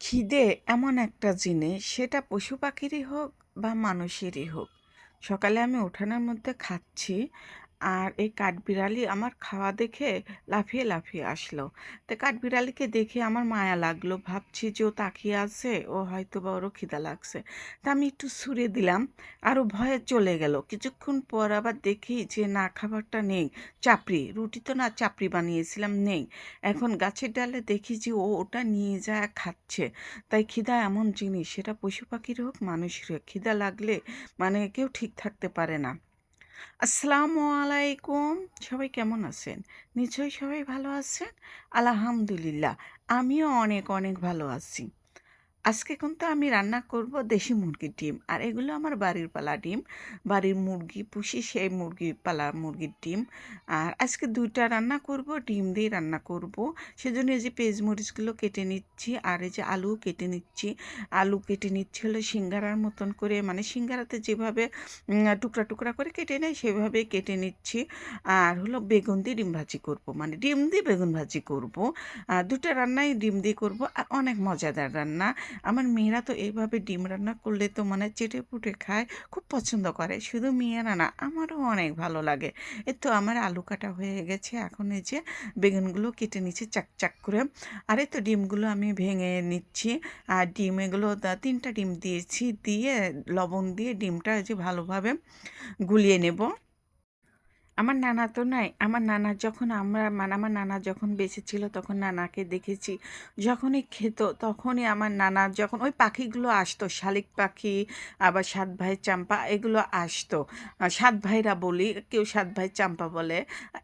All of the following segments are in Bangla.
খিদে এমন একটা জিনিস, সেটা পশু পাখিরই হোক বা মানুষেরই হোক। সকালে আমি উঠানের মধ্যে খাচ্ছি আর এই কাঠবিড়ালি আমার খাওয়া দেখে লাফিয়ে লাফিয়ে আসলো। তো কাঠবিড়ালিকে দেখে আমার মায়া লাগল। ভাবছি যে ও তাকিয়ে আছে, ও হয়তো বা ওরও খিদা লাগছে। তা আমি একটু ছুঁড়ে দিলাম, আরও ভয়ে চলে গেল। কিছুক্ষণ পর আবার দেখি যে, না, খাবারটা নেই। চাপড়ি, রুটি তো না, চাপড়ি বানিয়েছিলাম, নেই। এখন গাছের ডালে দেখি যে, ও ওটা নিয়ে যায় খাচ্ছে। তাই খিদা এমন জিনিস, সেটা পশু পাখির হোক, মানুষের হোক, খিদা লাগলে মানে কেউ ঠিক থাকতে পারে না। আসসালামু আলাইকুম। সবাই কেমন আছেন? নিশ্চয়ই সবাই ভালো আছেন? আলহামদুলিল্লাহ, আমিও অনেক অনেক ভালো আছি। আজকে কিন্তু আমি রান্না করব দেশি মুরগির ডিম, আর এগুলো আমার বাড়ির পালা ডিম। বাড়ির মুরগি পুষি সেই মুরগি পালা মুরগির ডিম। আর আজকে দুইটা রান্না করব, ডিম দিয়ে রান্না করব। সেজন্য এই যে পেঁয়াজ মরিচগুলো কেটে নিচ্ছি, আর এই যে আলু কেটে নিচ্ছি। আলু কেটে নিচ্ছি হলো সিঙ্গারার মতন করে মানে সিঙ্গারাতে যেভাবে টুকরা টুকরা করে কেটে নেয় সেভাবে কেটে নিচ্ছি। আর হলো বেগুন দিয়ে ডিম ভাজি করব মানে ডিম দিয়ে বেগুন ভাজি করব। আর দুটো রান্নাই ডিম দিয়ে করব, আর অনেক মজাদার রান্না। আমার মেয়েরা তো এইভাবে ডিম রান্না করলে তো মানে চেটে পুটে খায়, খুব পছন্দ করে। শুধু মেয়েরা না, আমারও অনেক ভালো লাগে। এ তো আমার আলু কাটা হয়ে গেছে, এখন এই যে বেগুনগুলো কেটে নিচ্ছি চাক চাক করে। আর তো ডিমগুলো আমি ভেঙে নিচ্ছি। আর ডিম এগুলো তিনটা ডিম দিয়েছি, দিয়ে লবণ দিয়ে ডিমটা যে ভালোভাবে গুলিয়ে নেব। আমার নানা তো নাই। আমার নানা যখন আমরা মানে আমার নানা যখন বেঁচে ছিল তখন নানাকে দেখেছি। যখনই খেত তখনই আমার নানা যখন ওই পাখিগুলো আসতো, শালিক পাখি, আবার সাত ভাই চাম্পা এগুলো আসতো। সাত ভাইরা বলি, কেউ সাত ভাই চাম্পা বলে,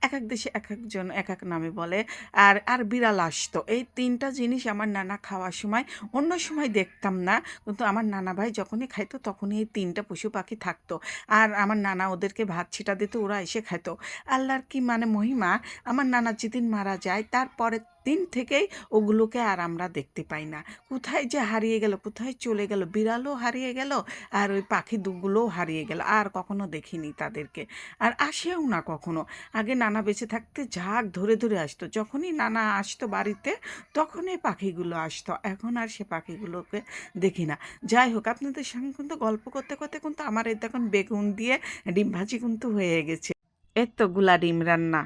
এক এক দেশে এক একজন এক এক নামে বলে, আর আর বিড়াল আসতো। এই তিনটা জিনিস আমার নানা খাওয়ার সময় অন্য সময় দেখতাম না, কিন্তু আমার নানা ভাই যখনই খাইতো তখনই এই তিনটা পশু পাখি থাকতো। আর আমার নানা ওদেরকে ভাত ছিটা দিত, ওরা এসে খাইতো। আল্লাহর কি মানে মহিমা? আমার নানা যেদিন মারা যায় তারপরের দিন থেকেই ওগুলোকে আর আমরা দেখতে পাই না। কোথায় যে হারিয়ে গেল, কোথায় চলে গেল, বিড়ালও হারিয়ে গেল, আর ওই পাখি দুগুলোও হারিয়ে গেল, আর কখনো দেখিনি তাদেরকে। আর আসেও না কখনো। আগে নানা বেঁচে থাকতে ঝাঁক ধরে ধরে আসতো। যখনই নানা আসতো বাড়িতে, তখনই পাখিগুলো আসতো। এখন আর সে পাখিগুলোকে দেখি না। যাই হোক, আপনাদের সঙ্গে কিন্তু গল্প করতে করতে কিন্তু আমার এই দেখুন বেগুন দিয়ে ডিম ভাজি কিন্তু হয়ে গেছে। এর তো গুলা ডিম রান্না।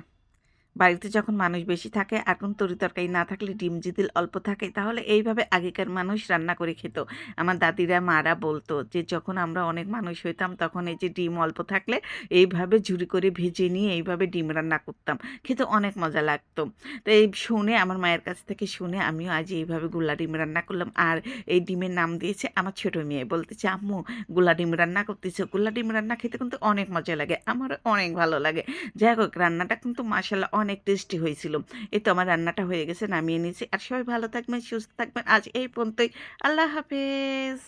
বাড়িতে যখন মানুষ বেশি থাকে এখন তরি তরকারি না থাকলে ডিম যদি অল্প থাকে তাহলে এইভাবে আগেকার মানুষ রান্না করে খেত। আমার দাদিরা, মারা বলতো যে, যখন আমরা অনেক মানুষ হইতাম, তখন এই যে ডিম অল্প থাকলে এইভাবে ঝুরি করে ভেজে নিয়ে এইভাবে ডিম রান্না করতাম। খেতে অনেক মজা লাগতো। তো এই শুনে, আমার মায়ের কাছ থেকে শুনে আমিও আজ এইভাবে গুলা ডিম রান্না করলাম। আর এই ডিমের নাম দিয়েছে আমার ছোট মেয়ে। বলতেছে আম্মু গুলা ডিম রান্না করতেছে? গুলা ডিম রান্না খেতে কিন্তু অনেক মজা লাগে আমার অনেক ভালো লাগে। যাই হোক, রান্নাটা কিন্তু মাসাল্লাহ অনেক টেস্টি হয়েছিল। এই তো আমার রান্নাটা হয়ে গেছে, নামিয়ে নিয়েছি। আর সবাই ভালো থাকবেন, সুস্থ থাকবেন। আজ এই পর্যন্তই। আল্লাহ হাফেজ।